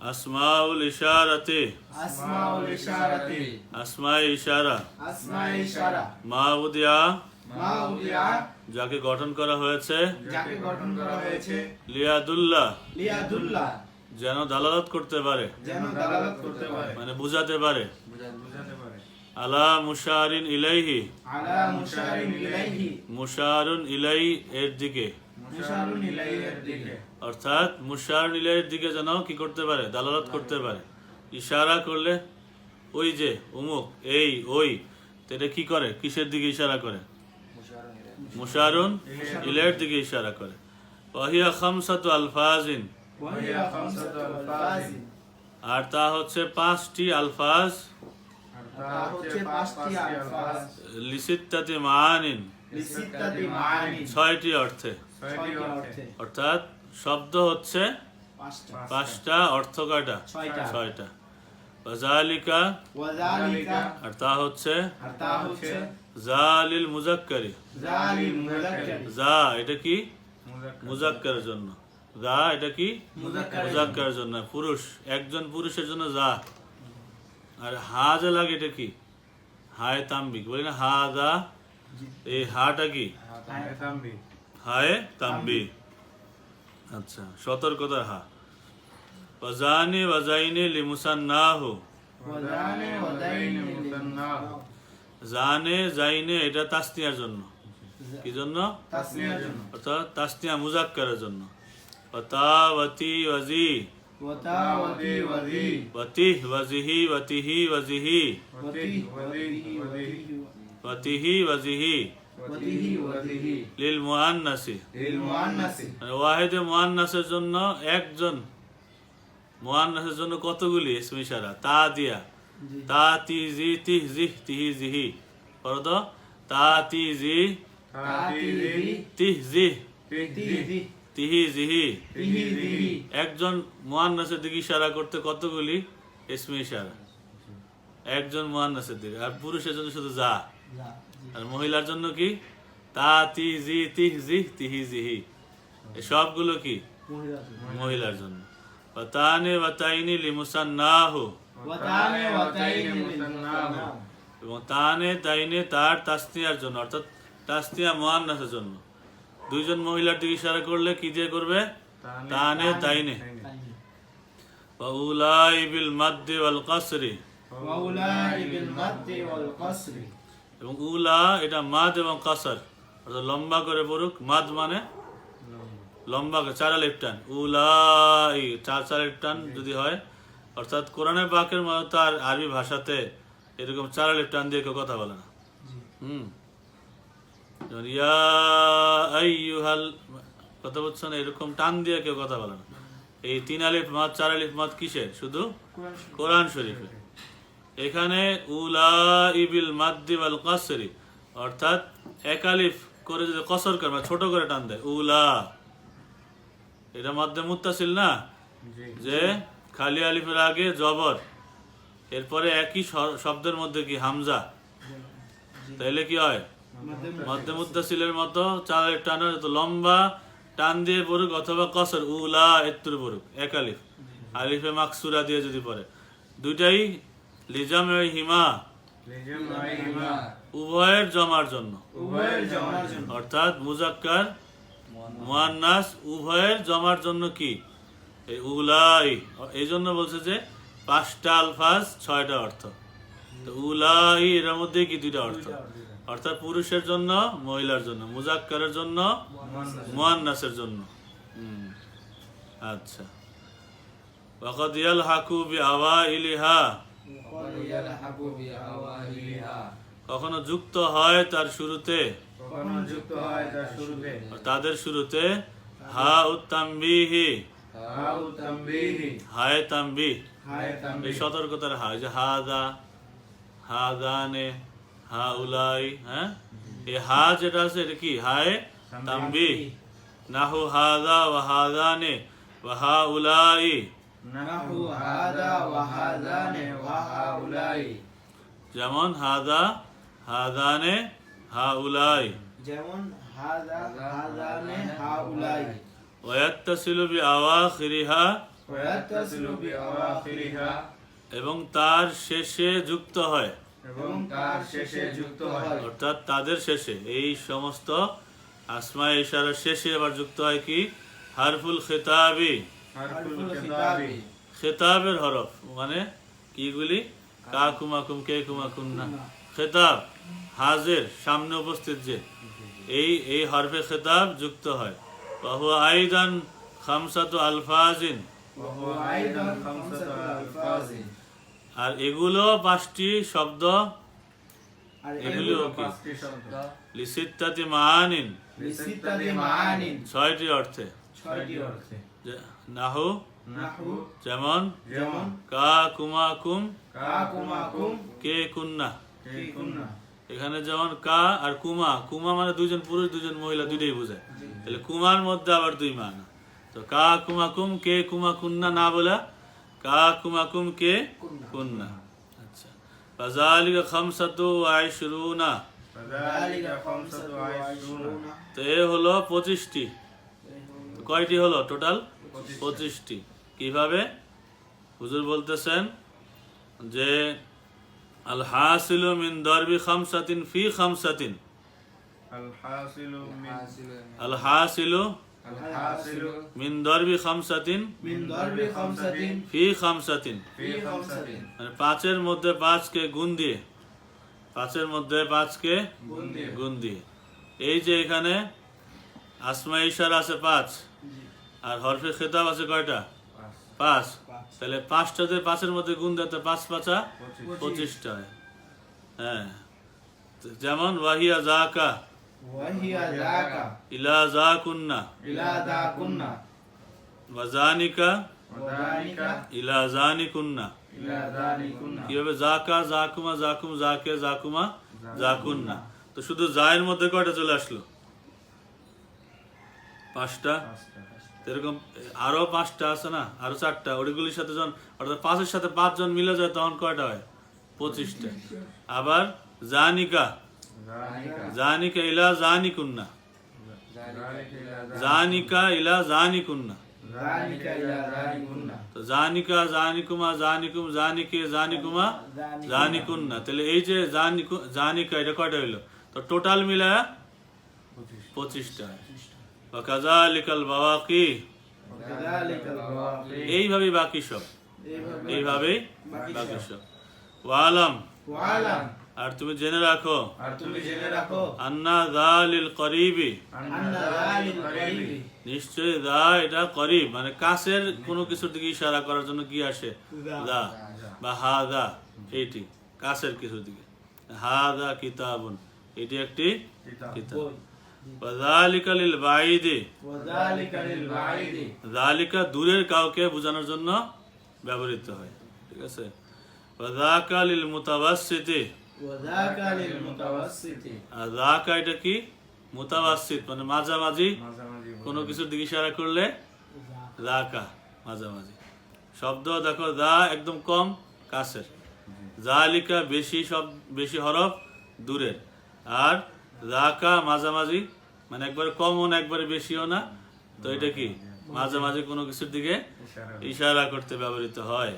আসমাউল ইশারাতে। আসমাউল ইশারাতি। আসমাই ইশারা। আসমাই ইশারা। মা উদিয়া। মা উদিয়া। যাকে গঠন করা হয়েছে। যাকে গঠন করা হয়েছে। লিয়াদুল্লাহ। লিয়াদুল্লাহ। যেন দালালত করতে পারে। যেন দালালত করতে পারে। মানে বুঝাতে পারে। বুঝাতে পারে। আলা মুশারিন ইলাইহি। আলা মুশারিন ইলাইহি। মুশারুন ইলাই এর দিকে। মুশারুন ইলাইহির দিকে। অর্থাৎ মুশারুন ইলাইয়ের দিকে যেন কি করতে পারে? দালালত করতে পারে। ইশারা করলে ওই যে উমুক এই ওই এটা কি করে? কিসের দিকে ইশারা করে? মুশারুন ইলাইয়ের দিকে ইশারা করে। ওয়াহিয়া খামসাতু আলফাজিন। আর তা হচ্ছে পাঁচটি আলফাজ। লিসিত্তাতি অর্থে। ছয়টি অর্থে। অর্থাৎ শব্দ হচ্ছে পাঁচটা। অর্থ কয়টা? ছয়টা। ওয়াজালিকা ওয়াজালিকা আর তা হচ্ছে? আর তা হচ্ছে? জালিল মুজাক্কারি। জালিল মুযাক্কারি যা এটা কি? মুজাক্কারের জন্য। যা এটা কি? মুজাক্কারের জন্য। পুরুষ একজন পুরুষের জন্য যা। আর হা যে লাগে এটা কি? হায় তাম্বিক। বলি না হা দা এই হাটা কি? হায় তাম্বি আচ্ছা সতর্কতার হা। ওয়াজানি ওয়াজাইনি লিমুসান্নাহু। ওয়াজানে ওয়াজাইনি মুসান্নাহ জানে যাইনে এটা তাসনিয়ার জন্য। কি জন্য? তাসনিয়ার জন্য। অর্থাৎ তাসনিয়া মুজাক্কারের জন্য। ওয়াতাওয়াতি ওয়াজি। ওয়াতাওয়াতি ওয়াজি। ওয়াতিহ ওয়াজিহি ওয়াতিহি ওয়াজিহি। ওয়াতি ওয়াতিহি ওয়াজিহি ওয়াতিহি লিল মুআন্নাসি লিল মুআন্নাসি মানে ওয়াহিদে মুআন্নাসের জন্য একজন মুআন্নাসের জন্য কতগুলি ইসম ইশারা? তা দিয়া। তা তি জি জিহ তিহি জিহি পড়ো তো তা তি জি তিহ জিহ তিহি জিহি একজন মুয়ান্নাসের দিকে ইশারা করতে কতগুলি ইসমে ইশারা? একজন মুয়ান্নাসের দিকে। আর পুরুষের জন্য শুধু যা। আর মহিলার জন্য কি তা তি জি তিহ জি তিহি জিহি এই সবগুলো কি মহিলার জন্য ওয়াতানে ওয়াতাইনি লিমুসান্নাহু ওয়াতানে ওয়াতাইনি মুসান্নাহ এবং তানে তাইনে তার তাসনিয়ার জন্য অর্থাৎ তাসনিয়া মুয়ান্নাসের জন্য দুইজন মহিলার দিকে ইশারা করলে কি দিয়ে করবে তানে তাইনে وأولئك بالمد والقصر ওয়াউলাই বিল মাদ্দি ওয়াল কসরি এবং উলা এটা মাদ এবং কাসার। অর্থাৎ লম্বা করে পড়ুক মাদ মানে লম্বা করে চার আলিফ টান। উলাই চার চার আলিফ টান যদি হয় অর্থাৎ কোরআনের বাকের মতো তার আরবি ভাষাতে এরকম চার আলিফ টান দিয়ে কেউ কথা বলে না। হুম। কথা বলছো না? এরকম টান দিয়ে কেউ কথা বলে না। এই তিন আলিফ মাদ চার আলিফ মাদ কিসের? শুধু কোরআন শরীফে। এখানে উলা ইবিল কাসরি অর্থাৎ এক আলিফ করে যদি কসর করে মানে ছোট করে টান দেয় উলা। এটা মধ্যে মুত্তাসিল না? যে খালি আলিফের আগে জবর এরপরে একই শব্দের মধ্যে কি হামজা? তাইলে কি হয়? মধ্যে মুত্তাসিলের মতো চার আলিফ টান লম্বা টান দিয়ে পড়ুক অথবা কসর উলা এত্তুর পড়ুক এক আলিফ। আলিফে মাকসুরা দিয়ে যদি পড়ে। দুইটাই লিজাম এর হিমা। উভয়ের জমার জন্য। অর্থাৎ মুজাক্কার মুয়ান্নাস উভয়ের জমার জন্য কি? এই উলাই। এই জন্য বলছে যে পাঁচটা আলফাজ ছয়টা অর্থ। তো উলাই এর মধ্যে কি দুইটা অর্থ? অর্থাৎ পুরুষের জন্য মহিলার জন্য। মুজাক্কারের জন্য মুয়ান্নাসের জন্য। আচ্ছা। ওয়াকাদিয়াল হাকু বি আওয়াইলিহা কখনো যুক্ত হয় তার শুরুতে। কখনো যুক্ত হয় তার শুরুতে। তাদের শুরুতে হা উত্তাম্বিহি। তামবিহি হায় তাম্বি হায় এই তামবিহি সতর্কতার হা যে হা দা হা দানে হা উলাই হ্যাঁ? এই হা যেটা আছে এটা কি? হায় তাম্বি নাহু হাদা ওয়া হাদানে ওয়া হা উলাই নাহু হাদা ওয়া হাদানে ওয়া হাউলাই যেমন হাদা হাদানে হা উলাই যেমন হাদা হাদানে হাউলাই ওয়াত্তাসিলু বি আওয়াখিরিহা ويتصل بأواخرها এবং তার শেষে যুক্ত হয় এবং তার শেষে যুক্ত হয় অর্থাৎ তাদের শেষে এই সমস্ত আসমা ইশারার শেষে আবার যুক্ত হয় কি হারফুল খেতাবি হারফুল খিতাবি খেতাবের হরফ মানে কিগুলি কা কুমাকুম কে কুমাকুম না। খেতাব হাজের সামনে উপস্থিত যে। এই এই হরফে খেতাব যুক্ত হয়। বাহু আইদান খামসাতু আলফাজিন। আর এগুলো পাঁচটি শব্দ। এগুলো লিসিত্তাতি মাহানিন ছয়টি অর্থে। ছয়টি অর্থে। নাহু? নাহু। যেমন? যেমন? কা কুমাকুম? কা কে কুন্না? কে কুন্না। এখানে যেমন কা আর কুমা। কুমা মানে দুজন পুরুষ দুজন মহিলা দুইটাই বোঝায়। তাহলে কুমার মধ্যে আবার দুই মান। তো কা কুমা কুম কে কুমা কুন্না না বলা কা কুমা কুম কে কুন্না। আচ্ছা। তো এ হলো পঁচিশটি। কয়টি হলো টোটাল? পঁচিশটি। কীভাবে? হুজুর বলতেছেন যে আল হাসিল মিন দরবি খামসাতিন ফি খামসাতিন। আল হাসিল মিন দরবি খামসাতিন ফি খামসাতিন। মানে পাঁচের মধ্যে পাঁচকে গুণ দিয়ে। পাঁচের মধ্যে পাঁচকে গুণ দিয়ে। এই যে এখানে আসমা ইশার আছে পাঁচ। আর হরফে খেতাব আছে কয়টা? পাঁচ। তাহলে পাঁচটাতে পাঁচের মধ্যে গুণ দেয় পাঁচ পাঁচা পঁচিশটা হ্যাঁ। যেমন ওয়াহিয়া জাকা ইলা কীভাবে জাকুমা তো শুধু জায়ের মধ্যে কয়টা চলে আসলো? পাঁচটা? এরকম আরও পাঁচটা আছে না? আরও চারটা। ওইগুলির সাথে জন অর্থাৎ পাঁচের সাথে পাঁচজন মিলে যায় তখন কয়টা হয়? পঁচিশটা। আবার জানিকা। জানিকা। ইলা জানিকুন্না। জানিকা ইলা জানি কুন্না জানিকা জানিকুমা জানিকুম জানিকে জানিকুমা জানিকুন্না। তাহলে এই যে জানিকা এটা কয়টা হইল? তো টোটাল মিলা পঁচিশটা। এইভাবে বাকি সব। এইভাবে বাকি সব। ওয়ালাম। আর তুমি জেনে রাখো। আর তুমি জেনে রাখো। আন্না যালিল করিবি। নিশ্চয় দা এটা করিব। মানে কাছের কোনো কিছুর দিকে ইশারা করার জন্য কি আসে? দা। বা হা দা এইটি। কাছের কিছুর দিকে। হা দা কিতাবুন। এটি একটি কিতাব। ওয়াযালিকা লিল বাইদি وذلك للبعيد যালিকা দূরের কাউকে বোঝানোর জন্য ব্যবহৃত হয় ঠিক আছে ওয়াযাকা লিল মুতাওয়াসসিতি وذاك للمتوسط আর যাকা এটা কি মুতাওয়াসসিত মানে মাঝামাঝি কোনো কিছুর দিকে ইশারা করলে রাকা মাঝামাঝি শব্দ দেখো দা একদম কম কাছের জালিকা বেশি সব বেশি হরফ দূরের আর রাকা মাঝামাঝি মানে একবারে কমও না, একবারে বেশিও না। তো এটা কি? মাঝামাঝি কোনো কিছুর দিকে ইশারা করতে ব্যবহৃত হয়।